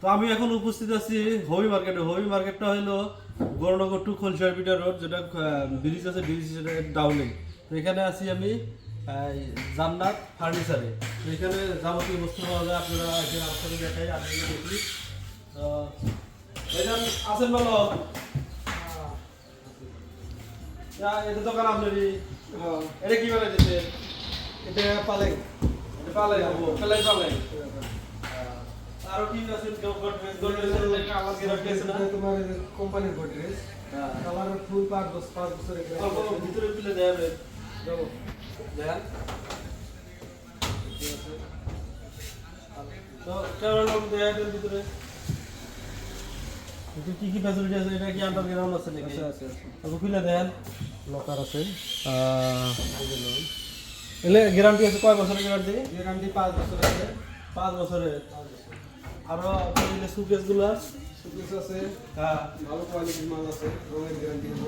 তো আমি এখন উপস্থিত আছি হবি মার্কেটে। হবি মার্কেটটা হলো গৌরনগর টু খলসারপিটা রোড যেটা ব্রিজ আছে ব্রিজ ডাউনে তো এখানে আছি আমি জান্নাত ফার্নিচারে। তো এখানে যাবতীয় বস্তু পাওয়া যায় আপনারা এখানে সাথে দেখাই আমি দেখি। এখানে আছেন ভালো এটা দোকান আপনারই? এটা কি বানাই দিতে এটা পালেং। এটা পালাই পালাই পালাই আরও কি আছে তোমার কোম্পানির গোদরেজ হ্যাঁ। ফুল পাঁচ বছর পাঁচ বছরের ভিতরে তুলে দেয়া তো কেমন লোক দেয়া ভিতরে। এটা কি কি ফ্যাসিলিটি আছে? এটা কি আন্ডারগ্রাউন্ড আছে নাকি? আছে আছে খুলে দেন লকার আছে। এলে গ্যারান্টি আছে কয় বছরের গ্যারান্টি গ্যারান্টি পাঁচ বছর আছে। পাঁচ বছরের। পাঁচ বছর আরও আপনার সুকেসগুলো সুকেস আছে হ্যাঁ ভালো কোয়ালিটির মাল আছে রঙের গ্যারান্টি হব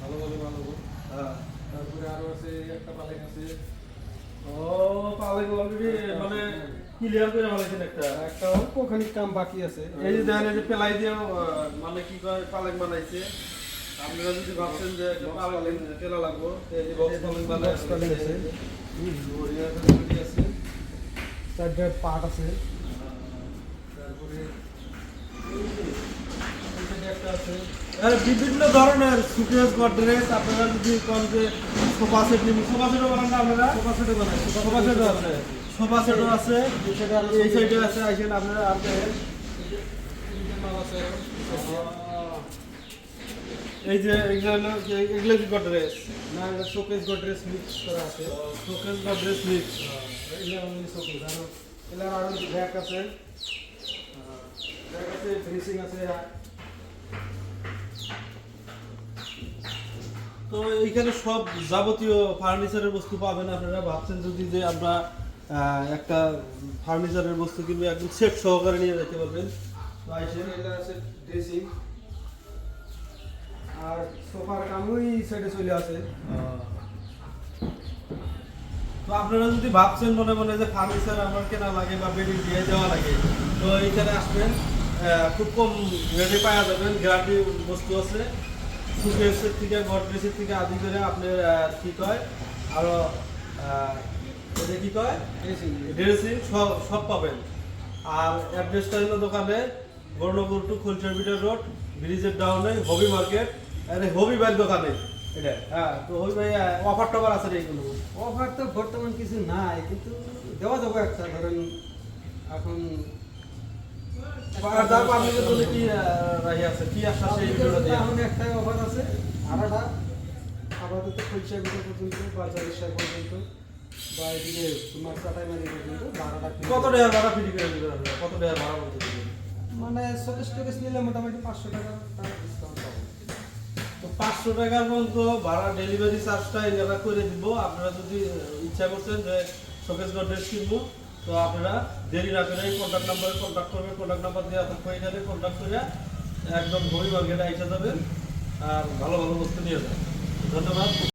ভালো ভালো মাল হব হ্যাঁ তারপরে আরও আছে একটা পালেং আছে। ও পালে অলরেডি মানে ক্লিয়ার করে ফেলেছেন একটা। একটা অল্প খানিক কাম বাকি আছে। এই যে দেখেন এই যে পেলাই দিয়ে মানে কি কয় পালেক বানাইছে। আপনারা যদি ভাবছেন যে পেলা লাগবো তো এই যে বক্স পালেং ফ্যাসিলিটি আছে। চারটে পার্ট আছে তারপরে এইখানে একটা আছে আর বিভিন্ন ধরনের সুকেস গডরেজ আপনারা যদি কোন যে সোফা সেট নিবেন সোফা সেটও বানান আপনারা? সোফা সেটও বানায় সোফা সেটও আছে। সোফা সেটও আছে এই সাইডে আছে আইসেন আপনারা আর এই যে এগুলো এগুলো কি গডরেজ না এটা শোকেস গোদরেজ মিক্স করা আছে। শোকেস গডরেজ মিক্স এগুলো শোকেস আরও এগুলো আরও আছে। আছে ফিনিশিং আছে তো এইখানে সব যাবতীয় ফার্নিচারের বস্তু পাবেন আপনারা। ভাবছেন যদি যে আমরা একটা ফার্নিচারের বস্তু কিনবো একদম সেট সহকারে নিয়ে যেতে পারবেন। তো আইসেন। এগুলো আছে ড্রেসিং আর সোফার কাম ওই সাইডে চলে আসে। তো আপনারা যদি ভাবছেন মনে মনে যে ফার্নিচার আমার কেনা লাগে বা বেডিং দিয়ে দেওয়া লাগে তো এইখানে আসবেন। খুব কম রেটে পাওয়া যাবেন গ্যারান্টি বস্তু আছে সুকেসের থেকে গডরেজের থেকে আদি করে আপনার কী কয়? আরও এটা কি কয়? ড্রেসিং। সব সব পাবেন। আর অ্যাড্রেসটা হলো দোকানে গৌরনগর টু খুলচারবিটার রোড ব্রিজের ডাউনে হবি মার্কেট আরে হবি ভাইয়ের দোকানে। এটা হ্যাঁ তো হবি ভাই অফার টফার আছে অফার তো বর্তমান কিছু নাই কিন্তু দেওয়া যাবে একটা ধরেন এখন আর পাবলিকের জন্য কি রাহি আছে কি আশা সেই ভিডিওটা দিয়ে? এখন একটাই অফার আছে আলাদা আপাতত খুলছে ভিতর পর্যন্ত বা চারিশার পর্যন্ত বা এদিকে তোমার কাটাই মারি পর্যন্ত ভাড়াটা কত টাকা ভাড়া ফ্রি করে দিবেন আপনারা কত টাকা ভাড়া বলতে মানে চল্লিশ টাকা নিলে মোটামুটি পাঁচশো টাকা ডিসকাউন্ট পাবো। তো পাঁচশো টাকার মতো ভাড়া ডেলিভারি চার্জটা এনারা করে দিব। আপনারা যদি ইচ্ছা করছেন যে কিনবো তো আপনারা দেরি না করে কন্ট্যাক্ট নাম্বারে কন্ট্যাক্ট করবে কন্ট্যাক্ট নাম্বার দিয়ে আপনার এখানে কন্ট্যাক্ট করে একদম ভরি মার্কেটে আইসা যাবেন আর ভালো ভালো বস্তু নিয়ে যাবেন। ধন্যবাদ।